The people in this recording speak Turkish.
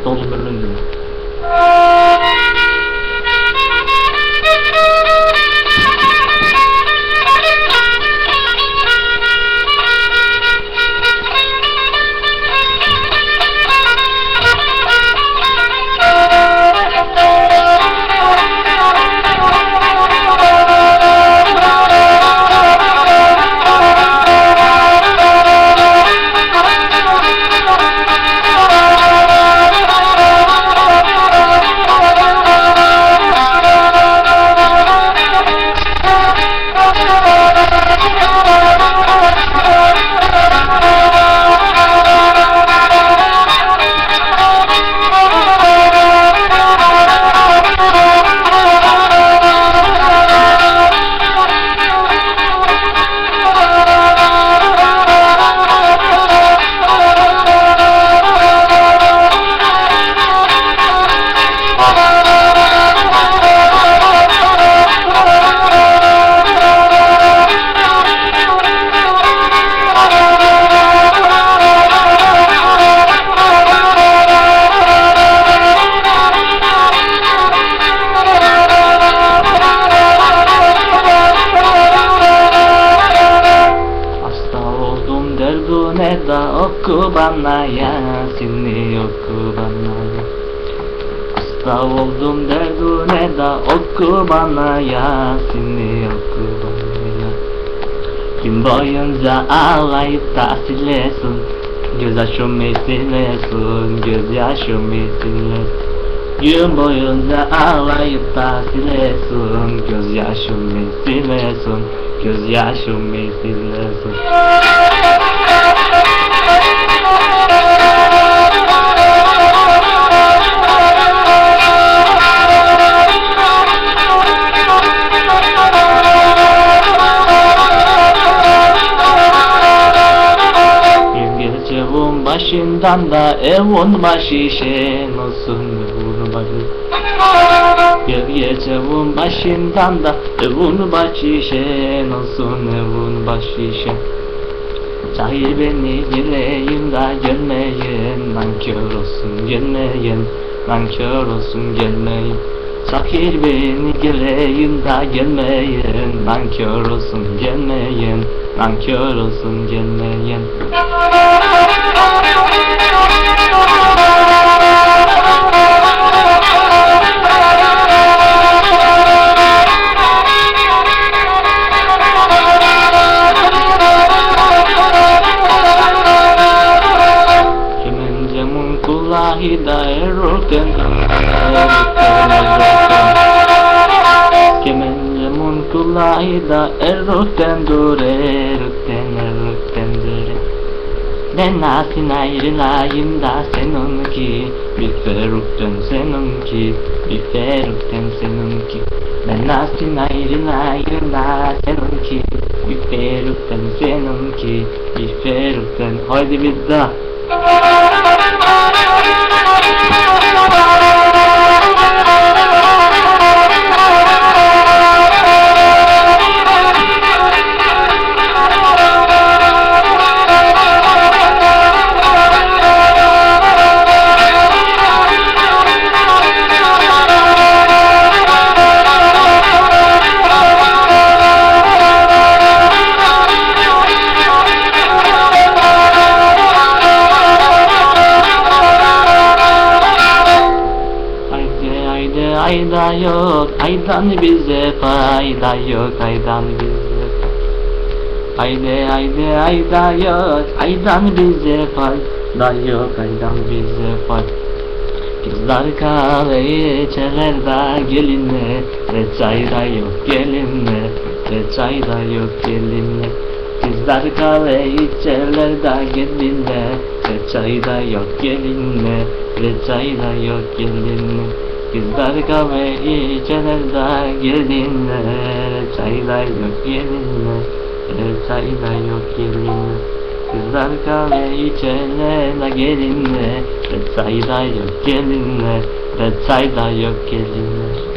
hasta oldum böyle öldüm. Hasta oku bana Yasin'i oku bana. Hasta oldum derdune da oku bana Yasin'i oku bana. Gün boyunca ağlayıp da silesin Gözyaşımı silesin Gözyaşımı silesin Gün boyunca ağlayıp da silesin Gözyaşımı silesin Gözyaşımı silesin başından da evin başı şen olsun başı. Bir gecenin başından da evin başı şen olsun evin başı şen Cahil beni geleyim da gelmeyin Nankör olsun gelmeyin Nankör olsun gelmeyin Cahil beni geleyim da gelmeyin Nankör olsun gelmeyin Nankör olsun gelmeyin kulağı da erurken erurken erurken Kemencemun kulağı da erurken dur erurken erurken dur Ben nasin ayrılayım da seninki Bir ferukten seninki Bir ferukten seninki Ben nasin ayrılayım da seninki Bir ferukten seninki Bir ferukten Haydi bir daha ayda yok. Aydan bize fayda yok. Aydan bize Haydi haydi ayda yok. Aydan bize fayda yok. Aydan bize fayda Kızlar kahve içerler da gelinle. Ve çayda yok gelinle. Ve çayda yok gelinle. Kızlar kahve içerler da gelinle. Ve çayda yok gelinle. Ve çayda yok gelinle Kızlar kahve içerler da gelinle Ve çayda yok gelinle Ve çayda yok gelinle. Kızlar kahve içene gelinle Ve çayda yok gelinle Ve çayda yok gelinle